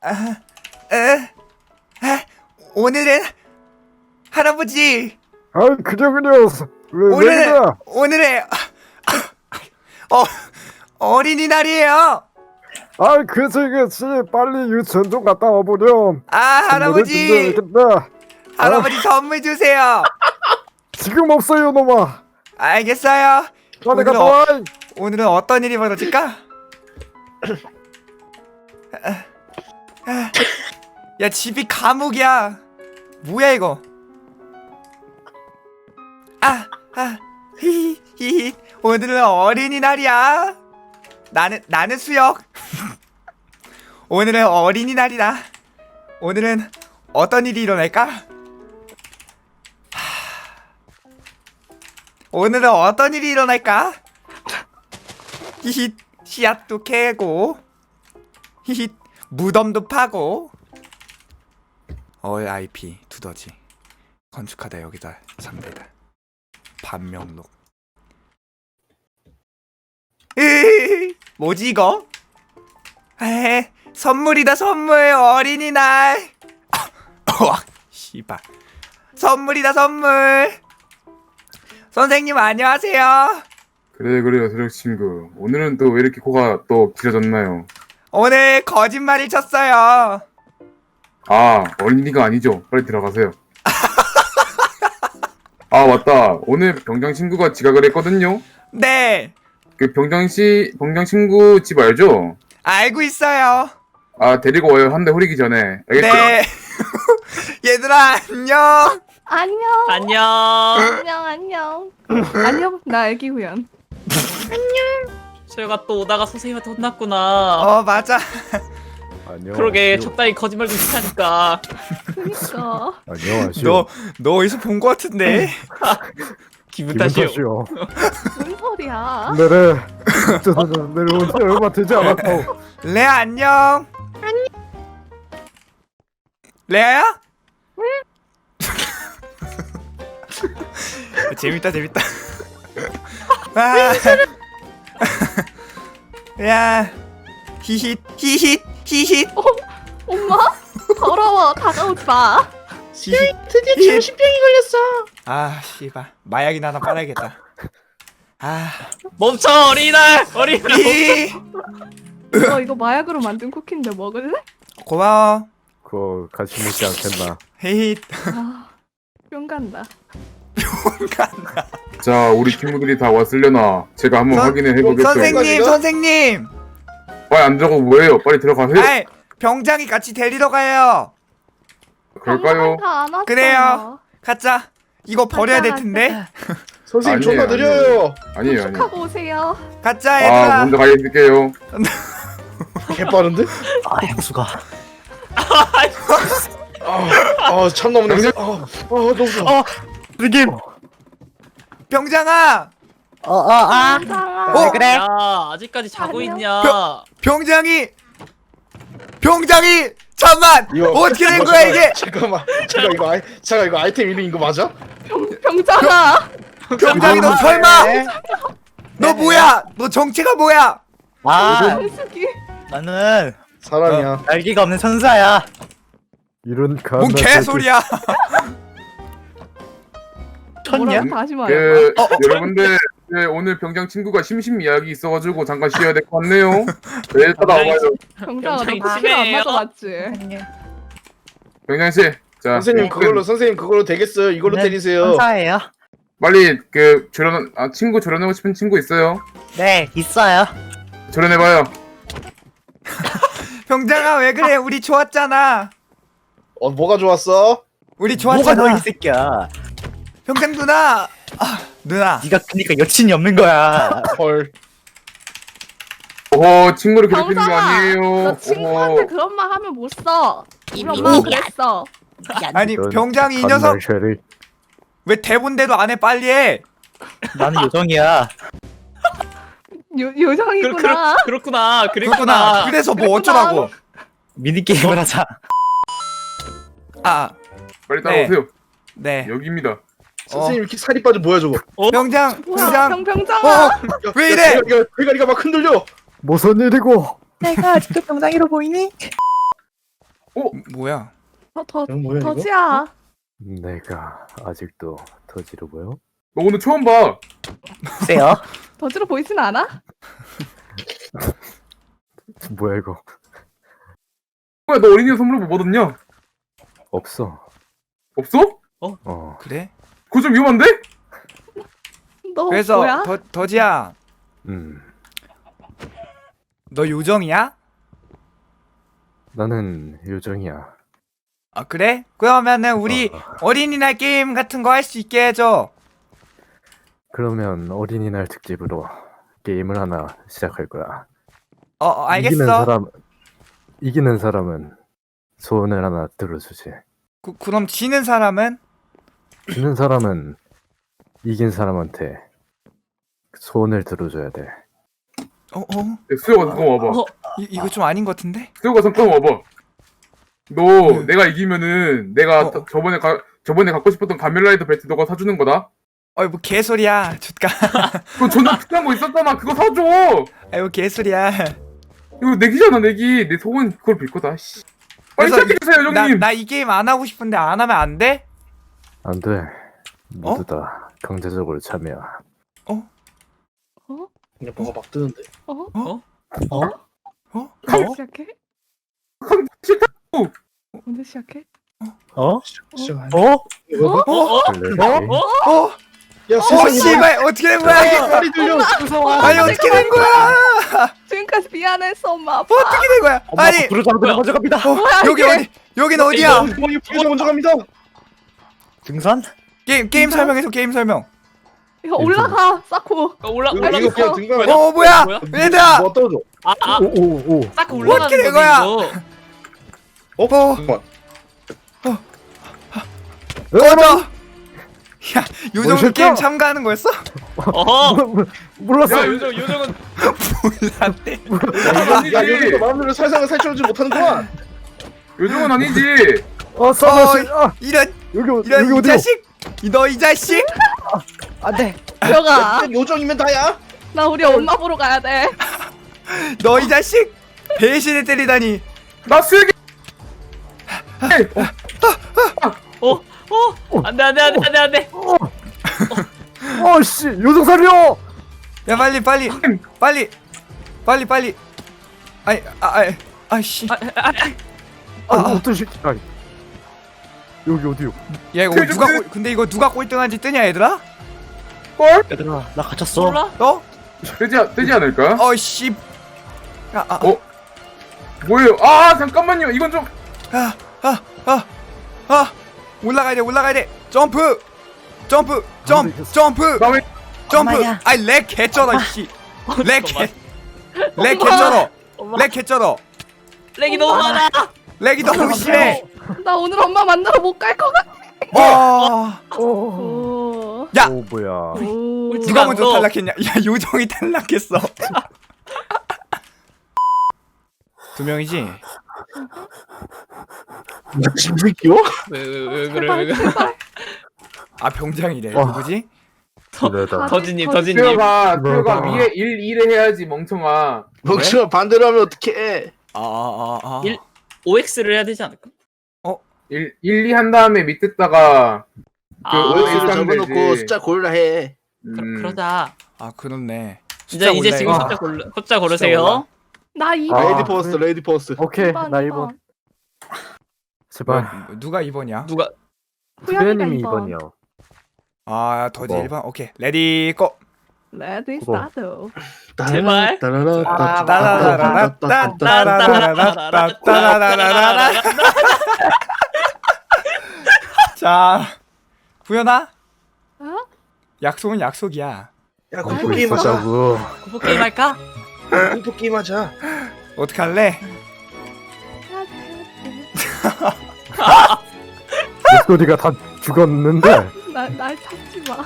아, 에, 아, 오늘은 할아버지 그려 왜, 왜 오늘 오늘의 어 어린이날이에요. 아이 그치 그치 빨리 유치원 좀 갔다 와보렴 아 할아버지 준비해야겠다. 할아버지 선물 주세요. 지금 없어요 놈아 알겠어요. 빨리 오늘 갔다 어- 와 오늘은 어떤 일이 벌어질까? 아, 아, 야 집이 감옥이야. 뭐야 이거? 아, 아, 히히, 히히. 오늘은 어린이날이야. 나는 나는 수혁. 오늘은 어린이날이다. 오늘은 어떤 일이 일어날까? 하, 오늘은 어떤 일이 일어날까? 히힛 씨앗도 캐고 히힛 무덤도 파고. RIP 두더지. 건축하다 여기다 잠들다. 반명록. 뭐지 이거? 에 선물이다 선물. 어린이날. 와 씨발. 선물이다 선물. 선생님 안녕하세요. 그래 그래요 세력 친구. 오늘은 또 왜 이렇게 코가 또 길어졌나요? 오늘 거짓말을 쳤어요 아 어린이가 아니죠 빨리 들어가세요 아 맞다 오늘 병장 친구가 지각을 했거든요 네 그 병장 씨 병장 친구 집 알죠? 알고 있어요 아 데리고 와요 한 대 후리기 전에 알겠죠? 네 얘들아 안녕 안녕. 안녕. 안녕 안녕. 안녕. 나 애기 후연. 소영아 또 오다가 선생님한테 혼났구나. 어 맞아 안녕 그러게 적당히 거짓말 좀 못하니까. 그니까. 안녕하시오 너너 어디서 본 거 같은데 기분 탓이요. 뭔 소리야? 저는 내려온 지 얼마 되지 않았고 레아 안녕 레아야? 재밌다 재밌다 아. 야 히힛 히힛 히힛 엄마? 더러워. 다가오지 마. 히힛 드디어 정신병이 걸렸어 아 씨발 마약이나 하나 빨아야겠다 아 멈춰 어린이날 어린이날. 히. 이거 이거 마약으로 만든 쿠키인데 먹을래? 고마워 그거 같이 먹지 않겠나 히힛 아, 뿅 간다. 자 우리 친구들이 다 왔으려나 제가 한번 선- 확인해 해보겠죠 선생님 선생님 빨리 안 들어가고 뭐해요 빨리 들어가세요 아이 병장이 같이 데리러 가요 그럴까요? 다안 왔어. 그래요. 가자 이거 버려야 될 가자, 텐데 선생님 아니에요, 존나 느려요. 아니에요 아니에요 하고 오세요. 가자 아 얘들아 먼저 가 있을게요 개 빠른데? 아 형수가 아, 아 참나 없네. 아, 아 너무 좋아. 느낌 병장아 어어아 괜찮아. 어? 그래 야 아직까지 자고 아니요. 있냐? 병- 병장이 병장이 잠만 이거- 어떻게 된 이거 거야 잠깐- 이게 잠깐만. 잠깐 이거 아이 잠깐 이거 아이템 있는 거 맞아? 병, 병장아. 병장이 너 설마 너 뭐야 너 정체가 뭐야 아 해수기. 나는 사람이야. 날개가 없는 천사야 이런 뭔 개소리야 뭐라고 다시 말해. 그 여러분들 네, 오늘 병장 친구가 심심 이야기 있어가지고 잠깐 쉬어야 될 것 같네요 네 따라와봐요 병장아 너 병장이 쿠키를 안 심해요. 맞아봤지? 병장 씨, 자 선생님 네, 그걸로 선생님 그걸로 되겠어요. 이걸로 네, 때리세요. 천사예요 빨리 그 조련 아 친구 조련하고 싶은 친구 있어요? 네 있어요 조련해봐요. 병장아 왜 그래 우리 좋았잖아 어 뭐가 좋았어? 우리 뭐가 좋았잖아 너이 새끼야 병장 누나 아 누나 네가 그니까 여친이 없는 거야 헐. 오호 친구를 괴롭히는 거 아니에요. 너 친구한테 오호. 그런 말 하면 못 써. 우리 엄마 그랬어. 아니 병장이 이 녀석 쉐리 왜 대본대도 안해 빨리 해 나는 요정이야 요 그, 요정이구나. 그렇, 그렇구나. 그렇구나 그랬구나. 그래서 뭐 어쩌라고 미니 게임을 하자 아 빨리 따라오세요. 네. 여기입니다. 선생님 이렇게 살이 빠져 뭐야 저거? 병장, 뭐야 병장. 병 병장아. 어, 야, 왜 야, 이래? 대가리가, 대가리가 막 흔들려. 무슨 일이고 내가 아직도 병장이로 보이니? 뭐야? 더, 더, 이거 뭐야 이거? 더지야. 내가 아직도 더지로 보여? 너 오늘 처음 봐. 세요? 더지로 보이진 않아? 뭐야 이거? 뭐야 너 어린이 선물로 뭐 받았냐? 없어. 없어? 어. 그래? 그거 좀 위험한데? 너 그래서 뭐야? 더 더지야, 음. 너 요정이야? 나는 요정이야. 아 그래? 그러면은 우리 어, 어린이날 게임 같은 거 할 수 있게 해줘. 그러면 어린이날 특집으로 게임을 하나 시작할 거야. 어, 어 이기는 알겠어. 사람 이기는 사람은 소원을 하나 들어주지. 그, 그럼 지는 사람은 지는 사람은 이긴 사람한테 소원을 들어줘야 돼. 어, 어, 야, 수혁아 잠깐 와봐. 어. 이, 이거 좀 아닌 것 같은데? 수혁아 잠깐 와봐. 너 네. 내가 이기면은 내가 어. 저- 저번에 가, 저번에 갖고 싶었던 가멜라이더 벨트 너가 사주는 거다. 어이 뭐 개소리야, 주가. 그거 존나 비싼 거 있었잖아. 그거 사줘. 아이 뭐 개소리야. 이거 내기잖아 내기. 내 속은 그걸 빌 거다. 씨. 빨리 그래서 시작해주세요 나 형님. 나이 게임 안 하고 싶은데 안 하면 안 돼? 안 돼. 모두 다 강제적으로 참여. 그냥 뭐가 막 뜨는데. 어? 어? 언제 어? 시작해? 싫다. 언제 시작해? 어? 시작 안 어? 어? 어? 원래 어? 어? 야 어 세상에 씨발 어떻게 된 거야 이게? 빨리 들려. 무서워. 아니 어떻게 된 거야? 지금까지 미안했어 엄마 아빠. 어떻게 된 거야? 엄마 아니 부르자 먼저 갑니다 어, 여기? 어디? 여긴 어디야? 어, 먼저 갑니다. 등산? 게임 게임 설명해줘 게임 설명. 이거 올라가 싸코. 어, 올라 이거 올라 이거 그냥 등반. 어 뭐야? 뭐야? 얘들아. 뭐 떨어져. 아, 아, 오오오. 딱 올라가는 어떻게 된 거지, 거야? 이거. 어 잠깐만. 꺼져. 야 요정 뭐, 게임 새끼야? 참가하는 거였어? 어허. 몰랐어. 야 요정 요정은 몰랐대. 아니지. 야 여기서 마음대로 살상을 살처하지 못하는구만. 요즘은 아니지. 어 싸우시. 아 이런 여기 어- 이런 여기 이 어디야? 자식. 너 이 자식. 안 돼 들어가. 요정이면 다야. 나 우리 엄마 보러 가야 돼. 너 이 자식. 배신을 때리다니. 나 수혁이. 어, 어, 안돼 안돼 안돼 안돼 안돼. 어 씨 요정 살려. 야 빨리 빨리 빨리 빨리 빨리. 아이 아 아이 아씨. 아, 아, 아, 아. 어떤 새끼? 아 여기 어디요? 야 이거 누가 꼴, 근데 이거 누가 꼴등한지 뜨냐 얘들아? 헐? 얘들아 나 갇혔어 몰라? 너? 되지 되지 않을까? 어씨. 아, 아, 어? 뭐예요? 아 잠깐만요. 이건 좀. 아, 아, 아, 아, 올라가야 돼, 올라가야 돼. 점프, 점프, 점프, 점프, 나 왜? 점프. 엄마야. 아이 렉 개쩔어, 씨. 렉 개, 렉. 개쩔어, 엄마, 렉 개쩔어. 렉이 너무 많아. 렉이 너무 심해. 나 오늘 엄마 만나러 못 갈 것 같아. 와, 오. 오. 야, 오 뭐야? 오. 누가 먼저 너. 탈락했냐? 야, 요정이 탈락했어. 두 명이지? 진새끼요? 왜왜왜 그래 제발 왜 그래? 아 병장이래. 와. 누구지? 더진님 더- 더진님. 수혁아 뭐야? 위에 1, 2를 해야지 멍청아. 멍청아 반대로 하면 어떡해? 아, 아, 아, 아. 일- OX를 해야 되지 않을까? 1, 1, 2 한 다음에 밑에다가 아, 그 일단 적어놓고 되지. 숫자 고르라 해. 그, 음, 그러 자. 아, 그렇네. 이제 숫자 이제 올라요. 지금 아. 숫자 고르 숫자 고르세요. 나 이번. 아, 레이디 포스트, 그래. 레이디 포스트. 오케이 나 이번. 2번. 제발. 뭐, 누가 2번이야? 누가 이번. 2번이요. 아, 더지 뭐. 1번. 오케이. 레디 고. 레디 그거. 스타트. 제발. 따라라, 따라라라라, 따라라라라, 따라라라라. 자, 구현아. 어? 약속은 약속이야. 야 공포 게임 하자. 있었다고. 공포 게임 할까? 공포 게임 하자. 어떻게 할래? 목소리가 다 죽었는데. 나날 찾지 마.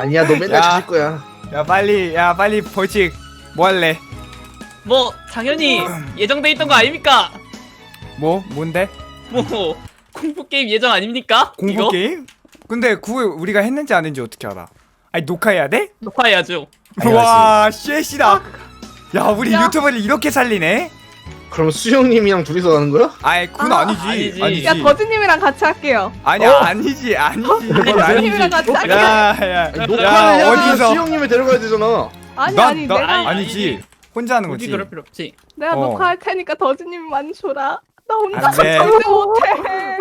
아니야 너 맨날 야. 찾을 거야. 야, 빨리, 야, 빨리 벌칙. 뭐 할래? 뭐 당연히 예정돼 있던 거 아닙니까? 뭐? 뭔데? 뭐 공포 게임 예정 아닙니까? 공포 이거 게임? 근데 그거 우리가 했는지 안 했는지 어떻게 알아? 아니 녹화해야 돼? 녹화해야죠. 와, 쉣이다. 야, 우리 야. 유튜브를 이렇게 살리네. 그럼 수영님이랑 둘이서 가는 거야? 아이 그건 아, 아니지 아니지. 아니지 야 더즈님이랑 같이 할게요. 아니야 아니지 아니지 그건 아니지 더즈님이랑 같이 할게요. 야야 녹화를 야 해야 어디서 수영님을 데려가야 되잖아. 아니 난- 아니 나- 내가 아니, 아니지 혼자 하는 거지 그럴 필요 없지. 내가 어. 녹화할 테니까 더즈님 많이 줘라. 나 혼자 안 돼. 절대 못해.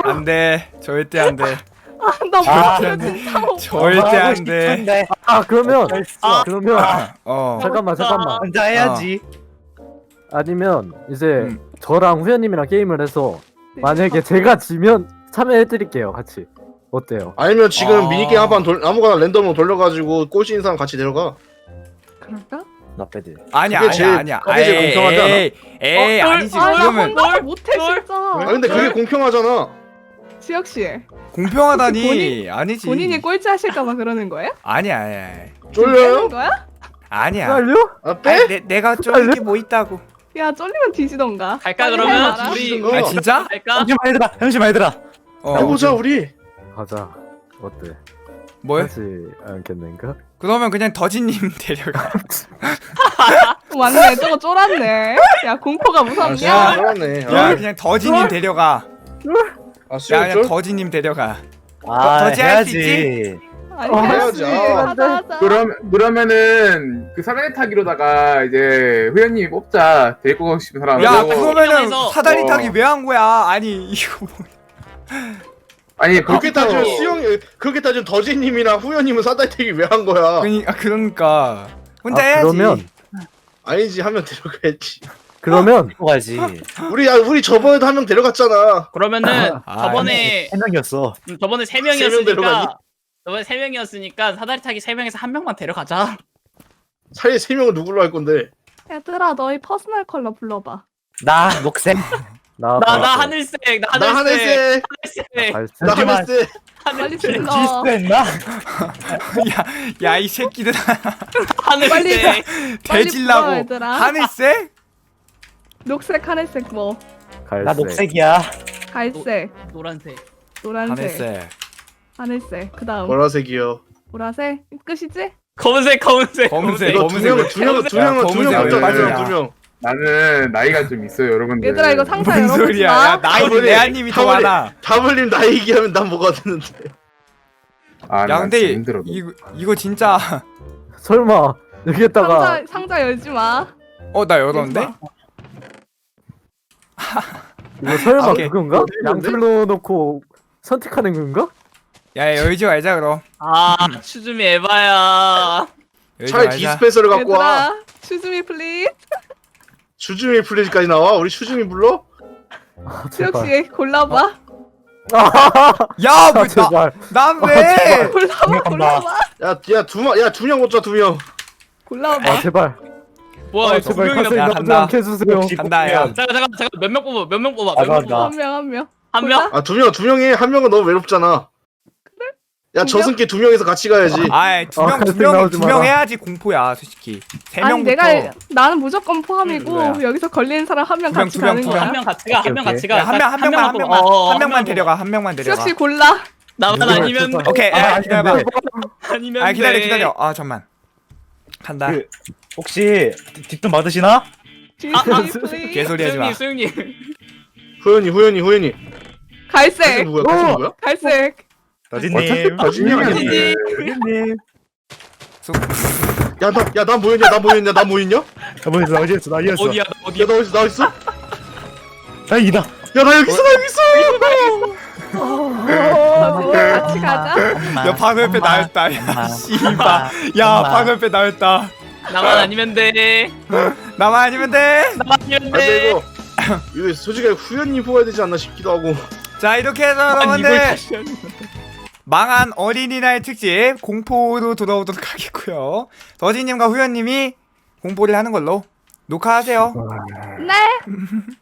안돼 절대 안돼 나 아, 못해 진짜 못. 절대 안돼 아 그러면 아, 그러면 어 잠깐만 잠깐만 혼자 해야지. 아니면 이제 음. 저랑 후연님이랑 게임을 해서 네. 만약에 제가 지면 참여해드릴게요 같이 어때요? 아니면 지금 아. 미니게임 한판 돌 아무거나 랜덤으로 돌려가지고 꼴찌인 사람 같이 데려가. 그럴까? 나 빼드. 아니야 그게 아니야 제일- 아니야 그게 제일 에이, 공평하지 않아? 에이 에이 어, 아니지 아, 나 그러면 혼자 못해 뭘? 진짜. 아 근데 그게 공평하잖아. 지혁 씨 공평하다니 본인- 아니지 본인이 꼴찌 하실까봐 그러는 거예요? 아니야 아니야 쫄려요? 빼는 거야? 아니야 빨려? 아 빼? 아니, 내, 내가 쫄게 뭐 있다고 야 쫄리면 뒤지던가. 갈까 빨리 그러면 해봐라. 우리 어. 아 진짜? 갈까? 잠시만 얘들아, 잠시만 얘들아. 어 해보자 우리. 가자 어때? 뭘? 하지 않겠는가? 그러면 그냥 더진님 데려가 맞네 저거 쫄았네. 야 공포가 아 무섭냐? 수영 잘하네. 야 아, 그냥 더진님 데려가 아 야 수영 그냥 쫄? 더진님 데려가 아, 더지 할수 해야지. 아니 어, 해야지. 아. 하자 하자. 그럼 그러면은 그 사다리 타기로다가 이제 후연님이 뽑자 데리고 가고 싶은 사람. 야 그러면은 사다리 어. 타기 왜한 거야 아니 이거 뭐 아니 그렇게 거기서 따지면 수영 그렇게 따지면 더지님이랑 후연님은 사다리 타기 왜한 거야? 그러니까 그러니까 혼자 아, 해야지 그러면 아니지 하면 데려가야지. 그러면 또 가야지. 우리 야 우리 저번에도 한 명 데려갔잖아. 그러면은 아, 저번에 한 명이었어. 음, 저번에 세 세명 데려가니? 명이었으니까 저번에 세 명이었으니까 사다리 타기 세 명에서 한 명만 데려가자. 사이에 세 명을 누구로 할 건데? 얘들아 너희 퍼스널 컬러 불러봐. 나 녹색. 나 나 나 하늘색 나 나 하늘색 하늘색, 하늘색 갈색 나 하지만- 하늘색. 빨리 하늘색 불러. 지스했나? 야이 새끼들 하늘색 빨리 대질라고 불러, 얘들아. 하늘색? 녹색, 하늘색 뭐? 갈색 나 녹색이야. 갈색, 노란색 노란색, 하늘색 하늘색. 그다음 보라색이요. 보라색. 끝이지? 검은색 검은색 검은색 이거 두 검은색 명, 두 명, 두 야, 검은색 명왜 맞잖아. 빠지냐. 두 명. 나는 나이가 좀 있어요 여러분들. 얘들아 이거 상자 뭔 열어보지 소리야 마. 야 나이 다블이- 내한님이 더 많아 다블님 나 얘기하면 난 뭐가 되는데? 아, 야 난 근데 진짜 힘들어. 이거 이거 진짜 설마 여기에다가 상자 상자 열지 마. 어 나 열었는데? 이거 설마 오케이. 그건가? 있는데? 양틀로 놓고 선택하는 건가? 야 열지 말자 그럼 아 추즈미 에바야 열지 차라리 말자 디스펜서를 갖고 와. 얘들아, 추즈미 플리즈. 주주미 플레이까지 나와? 우리 추주미 불러? 아, 제발 씨 골라봐. 아, 야왜 제발 나왜 골라봐, 골라봐. 야, 야, 두 명, 야, 두명 먹자, 두 명. 골라봐. 아 제발 뭐야 아 두 제발 명이나 야, 나지 간다. 않게 해주세요 간다 야 잠깐 잠깐 잠깐 몇 명 뽑아 몇 명 뽑아 아, 몇명 나- 뽑아 한 명, 한 명. 한 명? 아, 두 명, 두 명이 한 명은 너무 외롭잖아. 야? 저승길 두 명에서 같이 가야지. 아이 아, 두명 갈색 두명 나오지 두 명 마라. 해야지 공포야 솔직히 세 아니 명부터 내가 나는 무조건 포함이고 응, 뭐야? 여기서 걸리는 사람 한 명 두 명, 같이 두 명, 가는 두 거야. 한 명 같이 가 한 명 같이 야, 가한명한 명만 한 뽑아. 명만 어, 한 명만. 데려가 한 명만 데려가 씨 골라. 나만 누구야, 아니면. 돼 오케이 아, 야, 아니, 기다려봐 근데 아니면 아 기다려 돼. 기다려 아 잠만 간다 그- 혹시 뒷돈 받으시나? 추즈미 플리즈. 개소리 하지 마 수영님 수영님 후연이, 후연이, 후연이. 갈색 갈색, 누구야? 갈색 누구야? 갈색. 더진님. 더진님 아니지. 아니지. 더진님. 야, 나, 야, 나 뭐였냐? 나 뭐였냐? 나 뭐였냐? 야, 나 어디서 나 어디였어 나 어디였어. 어디야 나 어디야 나 어딨어? 나 어딨어? 야, 다행이다. 나 여기 있어, 나 여기 있어! 어, 같이 가자. 야 바로 옆에 나였다 야 씨발 야 바로 옆에 나였다 나만 아니면 돼 나만 아니면 돼자 나만 아니면 아, 돼 이거, 이거 솔직히 후연님 뽑아야 되지 않나 싶기도 하고. 이렇게 해서 아니, 이걸 여러분들 다시 하는 망한 어린이날 특집 공포로 돌아오도록 하겠고요. 더진님과 후연님이 공포를 하는 걸로 녹화하세요. 네.